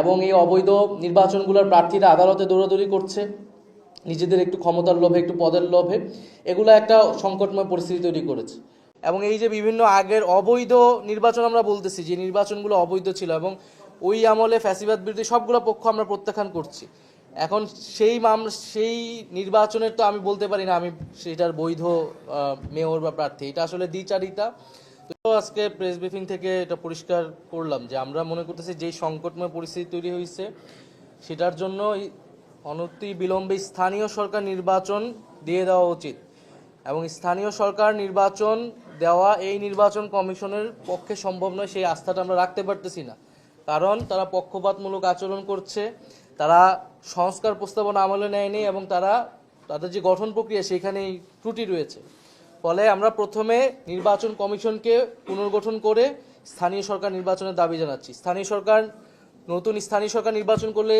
এবং এই অবৈধ নির্বাচনগুলোর প্রার্থীরা আদালতে দৌড়াদৌড়ি করছে। নিজেদের একটু ক্ষমতার লোভে, একটু পদের লোভে, এগুলো একটা সংকটময় পরিস্থিতি তৈরি করেছে। এবং এই যে বিভিন্ন আগের অবৈধ নির্বাচন আমরা বলতেছি, যে নির্বাচনগুলো অবৈধ ছিল এবং ওই আমলে ফ্যাসিবাদ বিরোধী সবগুলো পক্ষ আমরা প্রত্যাখ্যান করছি। এখন সেই মামলা সেই নির্বাচনের তো আমি বলতে পারি না, আমি সেটার বৈধ মেয়র বা প্রার্থী, এটা আসলে দ্বিচারিতা। তো আজকে প্রেস ব্রিফিং থেকে এটা পরিষ্কার করলাম যে আমরা মনে করতেছি যেই সংকটময় পরিস্থিতি তৈরি হয়েছে সেটার জন্য অনতি বিলম্বে স্থানীয় সরকার নির্বাচন দিয়ে দেওয়া উচিত। এবং স্থানীয় সরকার নির্বাচন দেওয়া এই নির্বাচন কমিশনের পক্ষে সম্ভব নয়, সেই আস্থাটা আমরা রাখতে পারতেছি না। কারণ তারা পক্ষপাতমূলক আচরণ করছে, তারা সংস্কার প্রস্তাবনা আমলে নেয়নি এবং তারা, তাদের যে গঠন প্রক্রিয়া, সেখানেই ত্রুটি রয়েছে। ফলে আমরা প্রথমে নির্বাচন কমিশনকে পুনর্গঠন করে স্থানীয় সরকার নির্বাচনের দাবি জানাচ্ছি। স্থানীয় সরকার, নতুন স্থানীয় সরকার নির্বাচন করলে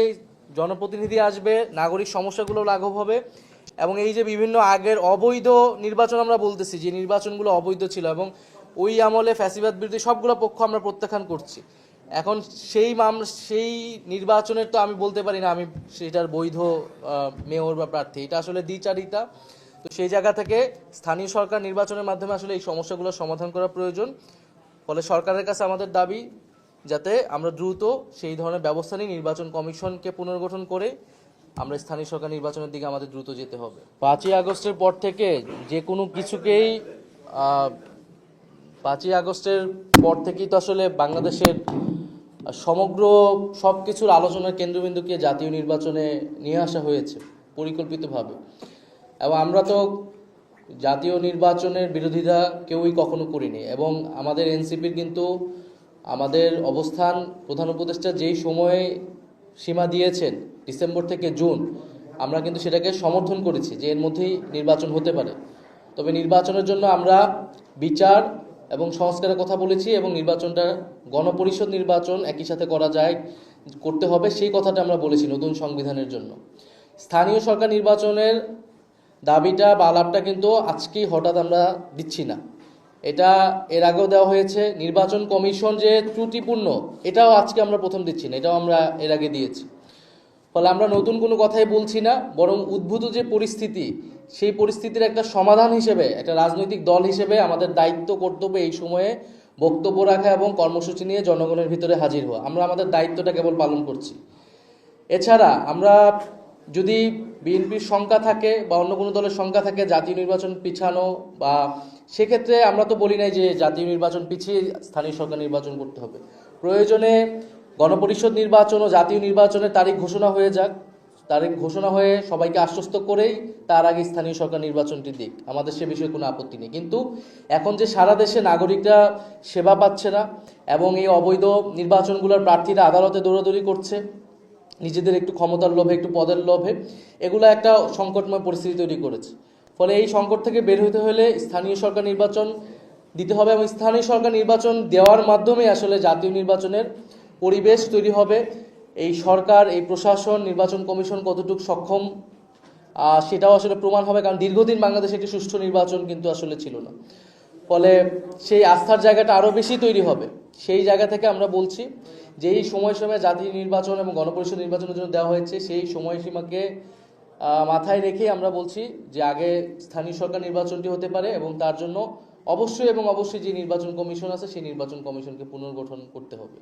জনপ্রতিনিধি আসবে, নাগরিক সমস্যাগুলো লাঘব হবে এবং এই যে বিভিন্ন আগের অবৈধ নির্বাচন আমরা বলতেছি, যে নির্বাচনগুলো অবৈধ ছিল এবং ওই আমলে ফ্যাসিবাদ বিরোধী সবগুলো পক্ষ আমরা প্রত্যাখ্যান করছি। এখন সেই মামলা সেই নির্বাচনের তো আমি বলতে পারি না, আমি সেটার বৈধ মেয়র বা প্রার্থী, এটা আসলে দ্বিচারিতা। তো সেই জায়গা থেকে স্থানীয় সরকার নির্বাচনের মাধ্যমে আসলে এই সমস্যাগুলোর সমাধান করা প্রয়োজন। ফলে সরকারের কাছে আমাদের দাবি যাতে আমরা দ্রুত সেই ধরনের ব্যবস্থা নিয়ে নির্বাচন কমিশনকে পুনর্গঠন করে আমরা স্থানীয় সরকার নির্বাচনের দিকে আমাদের দ্রুত যেতে হবে। পাঁচই আগস্টের পর থেকে যে কোনো কিছুকেই পাঁচই আগস্টের পর থেকেই তো আসলে বাংলাদেশের সমগ্র সব কিছুর আলোচনার কেন্দ্রবিন্দুকে জাতীয় নির্বাচনে নিয়ে আসা হয়েছে, পরিকল্পিতভাবে। এবং আমরা তো জাতীয় নির্বাচনের বিরোধিতা কেউই কখনো করিনি এবং আমাদের এনসিপির কিন্তু আমাদের অবস্থান প্রধান উপদেষ্টা যেই সময়ে সীমা দিয়েছেন ডিসেম্বর থেকে জুন, আমরা কিন্তু সেটাকে সমর্থন করেছি যে এর মধ্যেই নির্বাচন হতে পারে। তবে নির্বাচনের জন্য আমরা বিচার এবং সংস্কারের কথা বলেছি এবং নির্বাচনটা গণপরিষদ নির্বাচন একই সাথে করা যায়, করতে হবে, সেই কথাটা আমরা বলেছি নতুন সংবিধানের জন্য। স্থানীয় সরকার নির্বাচনের দাবিটা বা আলাপটা কিন্তু আজকেই হঠাৎ আমরা দিচ্ছি না। এটা এর আগেও দেওয়া হয়েছে, নির্বাচন কমিশন যে ত্রুটিপূর্ণ, এটাও আজকে আমরা প্রথম দিচ্ছি না, এটাও আমরা এর আগে দিয়েছি। ফলে আমরা নতুন কোনো কথাই বলছি না, বরং উদ্ভূত যে পরিস্থিতি, সেই পরিস্থিতির একটা সমাধান হিসেবে, একটা রাজনৈতিক দল হিসেবে আমাদের দায়িত্ব, কর্তব্য এই সময়ে বক্তব্য রাখা এবং কর্মসূচি নিয়ে জনগণের ভিতরে হাজির হওয়া। আমরা আমাদের দায়িত্বটা কেবল পালন করছি। এছাড়া আমরা যদি বিএনপির সংখ্যা থাকে বা অন্য কোনো দলের সংখ্যা থাকে, জাতীয় নির্বাচন পিছানো বা সেক্ষেত্রে আমরা তো বলি নাই যে জাতীয় নির্বাচন পিছিয়ে স্থানীয় সরকার নির্বাচন করতে হবে। প্রয়োজনে গণপরিষদ নির্বাচন ও জাতীয় নির্বাচনের তারিখ ঘোষণা হয়ে যাক। তারিখ ঘোষণা হয়ে সবাইকে আশ্বস্ত করেই তার আগে স্থানীয় সরকার নির্বাচনটি দিক। আমাদের সে বিষয়ে কোনো আপত্তি নেই। কিন্তু এখন যে সারা দেশে নাগরিকরা সেবা পাচ্ছে না এবং এই অবৈধ নির্বাচনগুলোর প্রার্থীরা আদালতে দৌড়াদৌড়ি করছে নিজেদের একটু ক্ষমতার লোভে, একটু পদের লোভে, এগুলো একটা সংকটময় পরিস্থিতি তৈরি করেছে। ফলে এই সংকট থেকে বের হতে হলে স্থানীয় সরকার নির্বাচন দিতে হবে এবং স্থানীয় সরকার নির্বাচন দেওয়ার মাধ্যমে আসলে জাতীয় নির্বাচনের পরিবেশ তৈরি হবে। এই সরকার, এই প্রশাসন, নির্বাচন কমিশন কতটুকু সক্ষম সেটাও আসলে প্রমাণ হবে। কারণ দীর্ঘদিন বাংলাদেশে একটি সুষ্ঠু নির্বাচন কিন্তু আসলে ছিল না। ফলে সেই আস্থার জায়গাটা আরও বেশি তৈরি হবে। সেই জায়গা থেকে আমরা বলছি যে এই সময় সময়সীমা জাতীয় নির্বাচন এবং গণপরিষদ নির্বাচনের জন্য দেওয়া হয়েছে, সেই সময়সীমাকে মাথায় রেখে আমরা বলছি যে আগে স্থানীয় সরকার নির্বাচনটি হতে পারে এবং তার জন্য অবশ্যই এবং অবশ্যই যে নির্বাচন কমিশন আছে সেই নির্বাচন কমিশনকে পুনর্গঠন করতে হবে।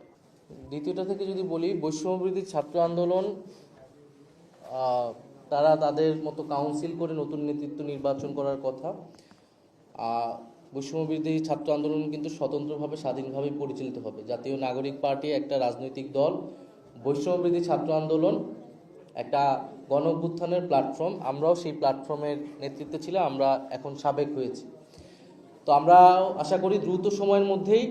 দ্বিতীয়টা থেকে যদি বলি বৈষম্যবৃদ্ধি ছাত্র আন্দোলন তারা তাদের মতো কাউন্সিল করে নতুন নেতৃত্ব নির্বাচন করার কথা। বৈষম্যবিরোধী ছাত্র আন্দোলন কিন্তু স্বতন্ত্রভাবে স্বাধীনভাবে পরিচালিত হবে। জাতীয় নাগরিক পার্টি, একটা রাজনৈতিক দল, বৈষম্যবিরোধী ছাত্র আন্দোলন, একটা গণ প্ল্যাটফর্ম আমরাও সেই প্ল্যাটফর্মের নেতৃত্বে ছিলাম আমরা এখন সাবেক হয়েছি। তো আমরা আশা করি দ্রুত সময়ের মধ্যেই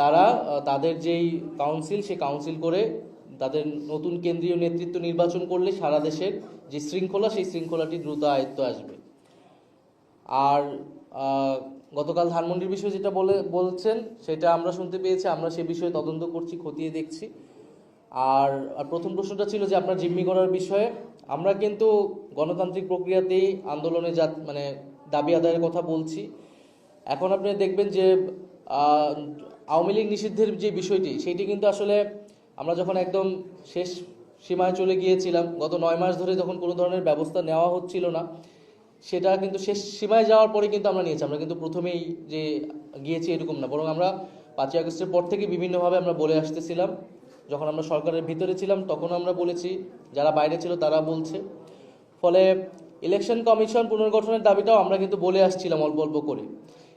তারা তাদের যেই কাউন্সিল সেই কাউন্সিল করে তাদের নতুন কেন্দ্রীয় নেতৃত্ব নির্বাচন করলে সারা দেশের যে শৃঙ্খলা, সেই শৃঙ্খলাটি দ্রুত আয়ত্ত আসবে। আর গতকাল ধানমন্ডির বিষয়ে যেটা বলে, বলছেন, সেটা আমরা শুনতে পেয়েছি, আমরা সে বিষয়ে তদন্ত করছি, খতিয়ে দেখছি। আর প্রথম প্রশ্নটা ছিল যে আপনার জিম্মি করার বিষয়ে। আমরা কিন্তু গণতান্ত্রিক প্রক্রিয়াতেই আন্দোলনে যা মানে দাবি আদায়ের কথা বলছি। এখন আপনি দেখবেন যে আওয়ামী লীগ নিষিদ্ধের যে বিষয়টি, সেটি কিন্তু আসলে আমরা যখন একদম শেষ সীমায় চলে গিয়েছিলাম, গত নয় মাস ধরে যখন কোনো ধরনের ব্যবস্থা নেওয়া হচ্ছিল না সেটা কিন্তু শেষ সীমায় যাওয়ার পরে কিন্তু আমরা নিয়েছি। আমরা কিন্তু প্রথমেই যে গিয়েছি এরকম না, বরং আমরা পাঁচই আগস্টের পর থেকে বিভিন্নভাবে আমরা বলে আসতেছিলাম। যখন আমরা সরকারের ভিতরে ছিলাম তখন আমরা বলেছি, যারা বাইরে ছিল তারা বলছে। ফলে ইলেকশন কমিশন পুনর্গঠনের দাবিটাও আমরা কিন্তু বলে আসছিলাম অল্প অল্প করে।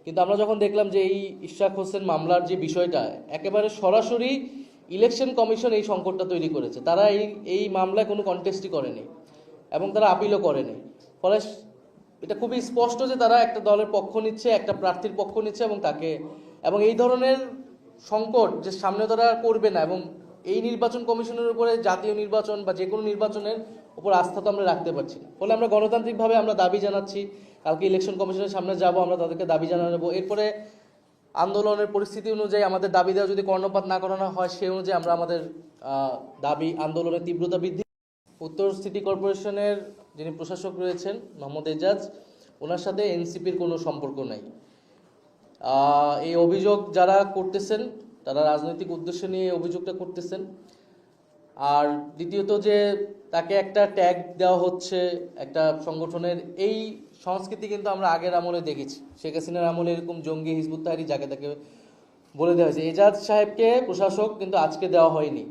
কিন্তু আমরা যখন দেখলাম যে এই ইশরাক হোসেন মামলার যে বিষয়টা, একেবারে সরাসরি ইলেকশন কমিশন এই সংকটটা তৈরি করেছে। তারা এই এই মামলায় কোনো কন্টেস্টই করেনি এবং তারা আপিলও করেনি। ফলে এটা খুবই স্পষ্ট যে তারা একটা দলের পক্ষ নিচ্ছে, একটা প্রার্থীর পক্ষ নিচ্ছে এবং তাকে, এবং এই ধরনের সংকট যে সামনে তারা করবে না, এবং এই নির্বাচন কমিশনের উপরে জাতীয় নির্বাচন বা যে কোনো নির্বাচনের উপর আস্থা তো আমরা রাখতে পারছি না। ফলে আমরা গণতান্ত্রিকভাবে আমরা দাবি জানাচ্ছি, কালকে ইলেকশন কমিশনের সামনে যাব, আমরা তাদেরকে দাবি জানাব। এরপরে আন্দোলনের পরিস্থিতি অনুযায়ী আমাদের দাবি দেওয়া যদি কর্ণপাত না করানো হয় সেই অনুযায়ী আমরা আমাদের দাবি আন্দোলনের তীব্রতা বৃদ্ধি উত্তর সিটি কর্পোরেশনের যিনি প্রশাসক রয়েছেন, মোহাম্মদ এজাজ, ওনার সাথে এনসিপির কোনো সম্পর্ক নাই। এই অভিযোগ যারা করতেছেন, তারা রাজনৈতিক উদ্দেশ্য নিয়ে অভিযোগটা করতেছেন। আর দ্বিতীয়ত যে তাকে একটা ট্যাগ দেওয়া হচ্ছে একটা সংগঠনের, এই সংস্কৃতি কিন্তু আমরা আগের আমলে দেখেছি। শেখ হাসিনার আমলে এরকম জঙ্গি, হিজবুত তাহারি, যাকে তাকে বলে দেওয়া হয়েছে। এজাজ সাহেবকে প্রশাসক কিন্তু আজকে দেওয়া হয়নি।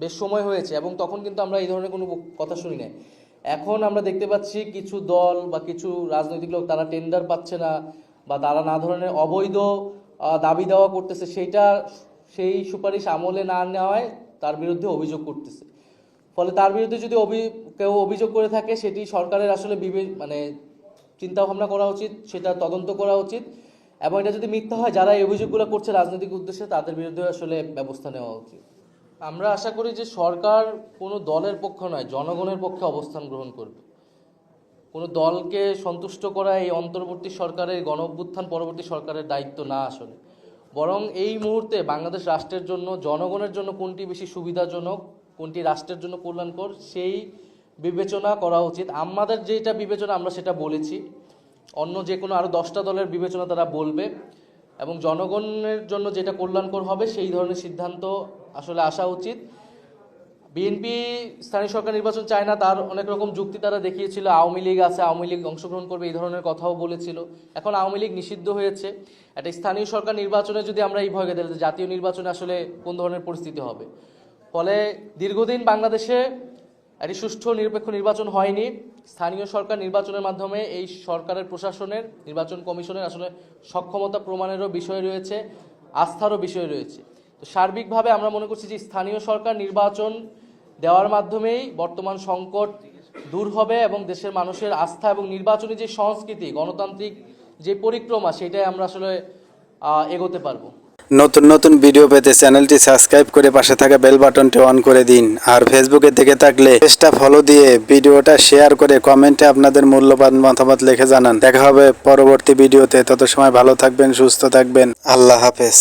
বেশ সময় হয়েছে এবং তখন কিন্তু আমরা এই ধরনের কোনো কথা শুনি নাই। এখন আমরা দেখতে পাচ্ছি কিছু দল বা কিছু রাজনৈতিক লোক তারা টেন্ডার পাচ্ছে না বা তারা না ধরনের অবৈধ দাবি দেওয়া করতেছে। সেইটা সেই সুপারিশ আমলে না নেওয়ায় তার বিরুদ্ধে অভিযোগ করতেছে। ফলে তার বিরুদ্ধে যদি অভি, কেউ অভিযোগ করে থাকে, সেটি সরকারের আসলে বিবে মানে চিন্তা ভাবনা করা উচিত, সেটা তদন্ত করা উচিত এবং এটা যদি মিথ্যা হয়, যারা এই অভিযোগগুলো করছে রাজনৈতিক উদ্দেশ্যে, তাদের বিরুদ্ধে আসলে ব্যবস্থা নেওয়া উচিত। আমরা আশা করি যে সরকার কোনো দলের পক্ষ নয়, জনগণের পক্ষে অবস্থান গ্রহণ করবে। কোনো দলকে সন্তুষ্ট করা এই অন্তর্বর্তী সরকারের গণ পরবর্তী সরকারের দায়িত্ব না আসলে। বরং এই মুহূর্তে বাংলাদেশ রাষ্ট্রের জন্য, জনগণের জন্য কোনটি বেশি সুবিধাজনক, কোনটি রাষ্ট্রের জন্য কল্যাণকর, সেই বিবেচনা করা উচিত। আমাদের যেটা বিবেচনা, আমরা সেটা বলেছি। অন্য যে কোনো আরও দশটা দলের বিবেচনা তারা বলবে। এবং জনগণের জন্য যেটা কল্যাণকর হবে, সেই ধরনের সিদ্ধান্ত আসলে আসা উচিত। বিএনপি স্থানীয় সরকার নির্বাচন চায় না, তার অনেক রকম যুক্তি তারা দেখিয়েছিল। আওয়ামী লীগ আছে, আওয়ামী লীগ অংশগ্রহণ করবে, এই ধরনের কথাও বলেছিল। এখন আওয়ামী লীগ নিষিদ্ধ হয়েছে। একটা স্থানীয় সরকার নির্বাচনে যদি আমরা এই ভয়কে দিলে জাতীয় নির্বাচনে আসলে কোন ধরনের পরিস্থিতি হবে? ফলে দীর্ঘদিন বাংলাদেশে একটি সুষ্ঠু নিরপেক্ষ নির্বাচন হয়নি। স্থানীয় সরকার নির্বাচনের মাধ্যমে এই সরকারের প্রশাসনের, নির্বাচন কমিশনের আসলে সক্ষমতা প্রমাণেরও বিষয় রয়েছে, আস্থারও বিষয় রয়েছে। তো সার্বিকভাবে আমরা মনে করছি যে স্থানীয় সরকার নির্বাচন দেওয়ার মাধ্যমেই বর্তমান সংকট দূর হবে এবং দেশের মানুষের আস্থা এবং নির্বাচনী যে সংস্কৃতি, গণতান্ত্রিক যে পরিক্রমা, সেটাই আমরা আসলে এগোতে পারব। নতুন নতুন ভিডিও পেতে চ্যানেলটি সাবস্ক্রাইব করে পাশে থাকা বেল বাটনটি অন করে দিন। আর ফেসবুকে দেখে থাকলে পেজটা ফলো দিয়ে ভিডিওটা শেয়ার করে কমেন্টে আপনাদের মূল্যবান মতামত লিখে জানান। দেখা হবে পরবর্তী ভিডিওতে তত সময় ভালো থাকবেন, সুস্থ থাকবেন। আল্লাহ হাফেজ।